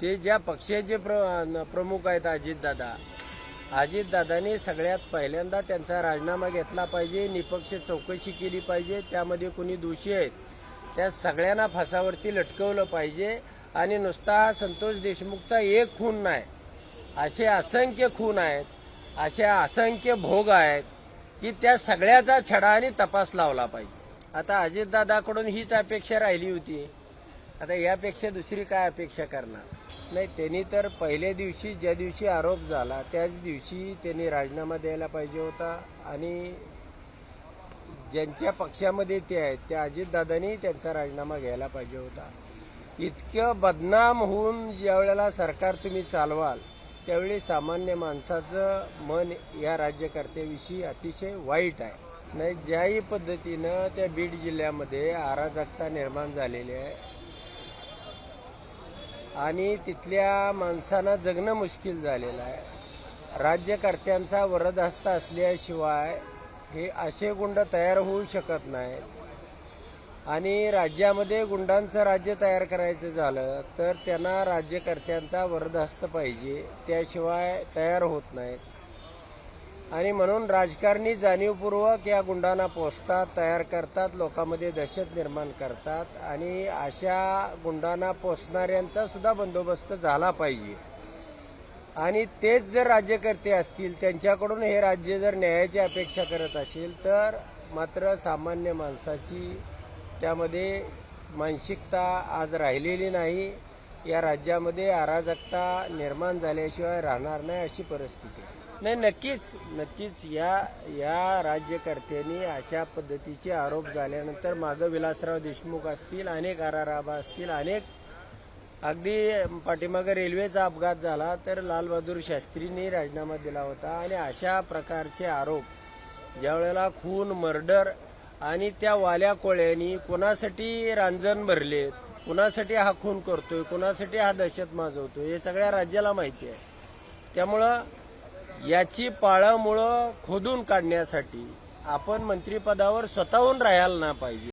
ते ज्या पक्षाचे प्र प्रमुख आहेत अजितदादा. अजितदादांनी सगळ्यात पहिल्यांदा त्यांचा राजीनामा घेतला पाहिजे निपक्ष चौकशी केली पाहिजे त्यामध्ये कुणी दोषी आहेत त्या सगळ्यांना फासावरती लटकवलं पाहिजे आणि नुसता हा संतोष देशमुखचा एक खून नाही. असे असंख्य खून आहेत असे असंख्य भोग आहेत की त्या सगळ्याचा छडा आणि तपास लावला पाहिजे. आता अजितदादाकडून हीच अपेक्षा राहिली होती. आता यापेक्षा दुसरी काय अपेक्षा करणार? नाही त्यांनी तर पहिल्या दिवशी ज्या दिवशी आरोप झाला त्याच दिवशी त्यांनी राजीनामा द्यायला पाहिजे होता. आणि ज्यांच्या पक्षामध्ये ते आहेत त्या अजितदादांनी त्यांचा राजीनामा घ्यायला पाहिजे होता. इतकं बदनाम होऊन ज्यावेळेला सरकार तुम्ही चालवाल त्यावेळी सामान्य माणसाचं मन या राज्यकर्त्याविषयी अतिशय वाईट आहे. नाही ज्याही पद्धतीनं त्या बीड जिल्ह्यामध्ये अराजकता निर्माण झालेली आहे. आणि तिथल्या माणसांना जगणं मुश्किल झालेलं आहे. राज्यकर्त्यांचा वरदहस्त असल्याशिवाय हे असे गुंड तयार होऊ शकत नाहीत. आणि राज्यामध्ये गुंडांचं राज्य तयार करायचं झालं तर त्यांना राज्यकर्त्यांचा वरदहस्त पाहिजे त्याशिवाय तयार होत नाहीत. आणि म्हणून राजकारणी जाणीवपूर्वक या गुंडांना पोचतात तयार करतात लोकांमध्ये दहशत निर्माण करतात आणि अशा गुंडांना पोचणाऱ्यांचा सुद्धा बंदोबस्त झाला पाहिजे. आणि तेच जर राज्यकर्ते असतील त्यांच्याकडून हे राज्य जर न्यायाची अपेक्षा करत असेल तर मात्र सामान्य माणसाची त्यामध्ये मानसिकता आज राहिलेली नाही. या राज्यामध्ये अराजकता निर्माण झाल्याशिवाय राहणार नाही अशी परिस्थिती आहे. नाही नक्कीच नक्कीच या या राज्यकर्त्यांनी अशा पद्धतीचे आरोप झाल्यानंतर मागं विलासराव देशमुख असतील अनेक आराराबा असतील अनेक अगदी पाठीमागं रेल्वेचा अपघात झाला तर लालबहादूर शास्त्रींनी राजीनामा दिला होता आणि अशा प्रकारचे आरोप ज्यावेळेला खून मर्डर आणि त्या वाल्या कोळ्यांनी कुणासाठी रांजण भरले कुणासाठी हा खून करतोय कुणासाठी हा दहशत माजवतोय हे सगळ्या राज्याला माहिती आहे. त्यामुळं याची पाळामुळं खोदून काढण्यासाठी आपण मंत्रिपदावर स्वतःहून राहायला ना पाहिजे.